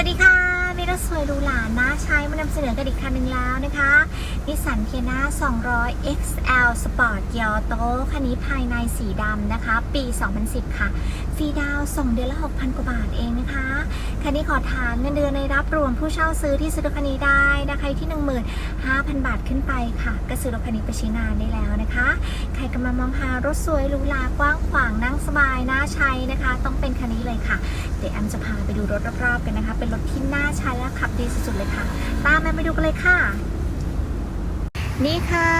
วัสดีค่ะมีรถสวยหรูหรานนะใช้มานำเสนอกันอีกคันหนึ่งแล้วนะคะนิสสันเคียนา200 XL Sport เกียวโตคันนี้ภายในสีดำนะคะ ปี 2010 ค่ะ ฟรีดาวส่งเดือนละ 6,000 กว่าบาทเองนะคะ คันนี้ขอทานเงินเดือนในรับรวมผู้เช่าซื้อที่ซื้อรถคันนี้ได้นะคะที่ 15,000 บาทขึ้นไปค่ะ ก็ซื้อรถคันนี้ไปใช้งานได้แล้วนะคะ กำลังมองหารถสวยหรูหรากว้างขวางนั่งสบายน่าใช้นะคะ ต้องเป็นคันนี้เลยค่ะ เดี๋ยวแอมจะพาไปดูรถรอบๆกันนะคะ เป็นรถที่น่าใช้และขับดีสุดๆเลยค่ะ ตามแอมไปดูกันเลยค่ะนี่ค่ะ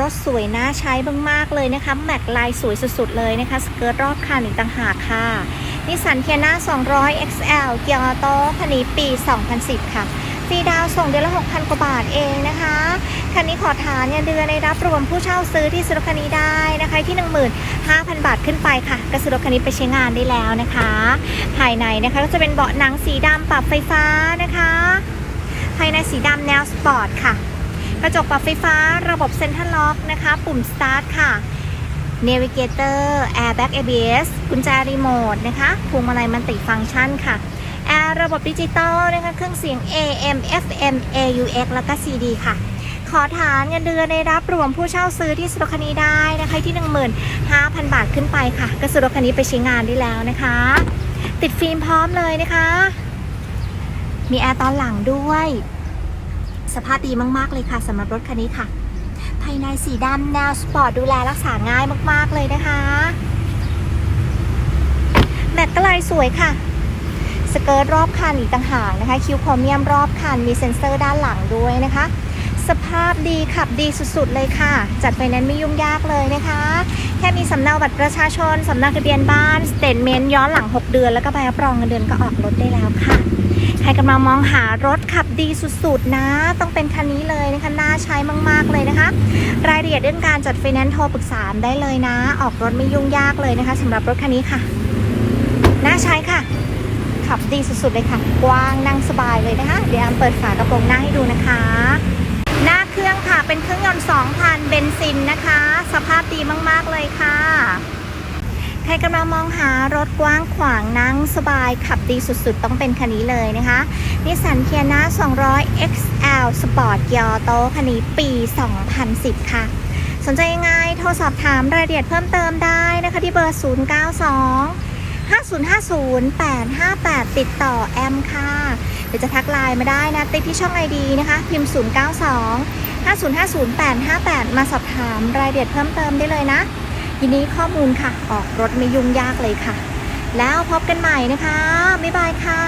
รถสวยน่าใช้มากๆเลยนะคะ แม็กลายสวยสุดๆเลยนะคะ สเกิร์ตรอบคันอีกต่างหากค่ะนิสสันเคียนา200 XL เกียร์ออโต้คันนี้ปี 2010 ค่ะ ฟรีดาวส่งเดือนละ 6,000 กว่าบาทเองนะคะ คันนี้ขอทานเงินเดือนในรับรวมผู้เช่าซื้อที่ซื้อรถคันนี้ได้นะคะที่ 15,000 บาทขึ้นไปค่ะก็ซื้อรถคันนี้ไปใช้งานได้แล้วนะคะ ภายในนะคะก็จะเป็นเบาะหนังสีดำปรับไฟฟ้านะคะ ภายในสีดำแนวสปอร์ตค่ะ กระจกปรับไฟฟ้าระบบเซ็นทรัลล็อกนะคะ ปุ่มสตาร์ทค่ะ Navigator Airbag ABS กุญแจรีโมทนะคะพวงมาลัยมันติฟังก์ชันค่ะ ร์ระบบดิจิตอลนะคะเครื่องเสียง AM FM AUX แล้วก็ CD ค่ะ ขอฐานเงินเดือนในรับรวมผู้เช่าซื้อที่สุรคณีได้นะคะที่ 15,000 บาทขึ้นไปค่ะก็ซื้อรคันนี้ไปใช้งานได้แล้วนะคะ ติดฟิล์มพร้อมเลยนะคะ มีแอร์ตอนหลังด้วย สภาพดีมากๆเลยค่ะสำหรับรถคันนี้ค่ะ ภายในสีดำแนวสปอร์ตดูแลรักษาง่ายมากๆเลยนะคะแม็กก็ลายสวยค่ะ สเกิร์ตรอบคันอีกต่างหากนะคะ คิวโครเมียมรอบคันมีเซ็นเซอร์ด้านหลังด้วยนะคะ สภาพดีขับดีสุดๆเลยค่ะ จัดไฟแนนซ์ไม่ยุ่งยากเลยนะคะ แค่มีสำเนาบัตรประชาชนสำเนาทะเบียนบ้านสเตทเมนต์ย้อนหลัง 6 เดือน แล้วก็ใบรับรองเงินเดือนก็ออกรถได้แล้วค่ะใครกำลังมองหารถขับดีสุดๆนะ ต้องเป็นคันนี้เลยนะคะน่าใช้มากๆเลยนะคะ รายละเอียดเรื่องการจัดไฟแนนซ์โทรปรึกษาได้เลยนะ ออกรถไม่ยุ่งยากเลยนะคะสำหรับรถคันนี้ค่ะ น่าใช้ค่ะ ขับดีสุดๆเลยค่ะ กว้างนั่งสบายเลยนะคะ เดี๋ยวแอมเปิดฝากระโปรงหน้าให้ดูนะคะ หน้าเครื่องค่ะเป็นเครื่องยนต์2,000เบนซินนะคะ สภาพดีมากๆเลยค่ะใครกำลังมองหารถกว้างขวางนั่งสบายขับดีสุดๆ ต้องเป็นคันนี้เลยนะคะนิสสันเคียนา200 XL Sport ยร์โตคันนี้ปี 2010 ค่ะ สนใจยังไงโทรสอบถามรายละเอียดเพิ่มเติมได้นะคะที่เบอร์ 092 5050-858 ติดต่อแอมค่ะเดี๋ยวจะทักไลน์มาได้นะ ติดที่ช่องไอดีนะคะ พิมพ์ 092 5050-858 มาสอบถามรายละเอียดเพิ่มเติมได้เลยนะยินดีข้อมูลค่ะ ออกรถไม่ยุ่งยากเลยค่ะ แล้วพบกันใหม่นะคะ บ๊ายบายค่ะ